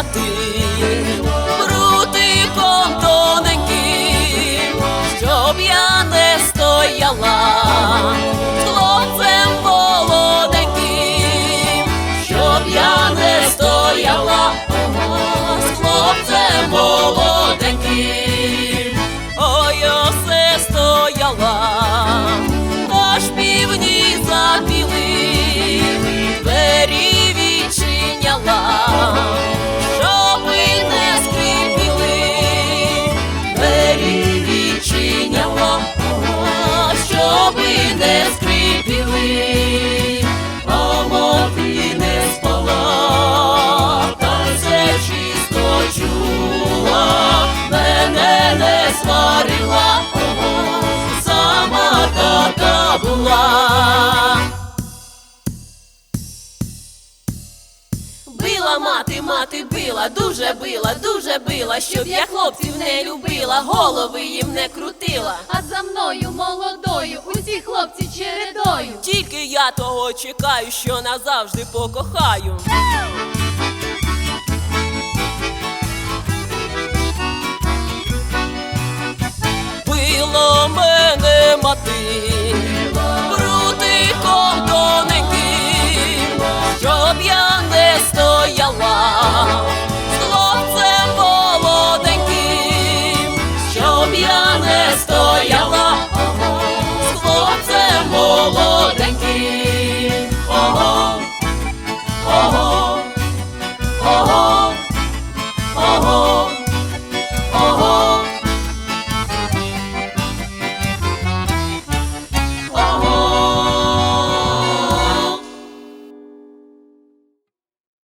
мати, прутиком тоненьким, щоб я не стояла хлопцем молоденьким, щоб я не стояла з хлопцем молоденьким. Ой, осе стояла, сварила, сама така була. Била мати, мати била, дуже била, дуже била, щоб я хлопців не любила, голови їм не крутила. А за мною молодою, усі хлопці чередою. Тільки я того чекаю, що назавжди покохаю.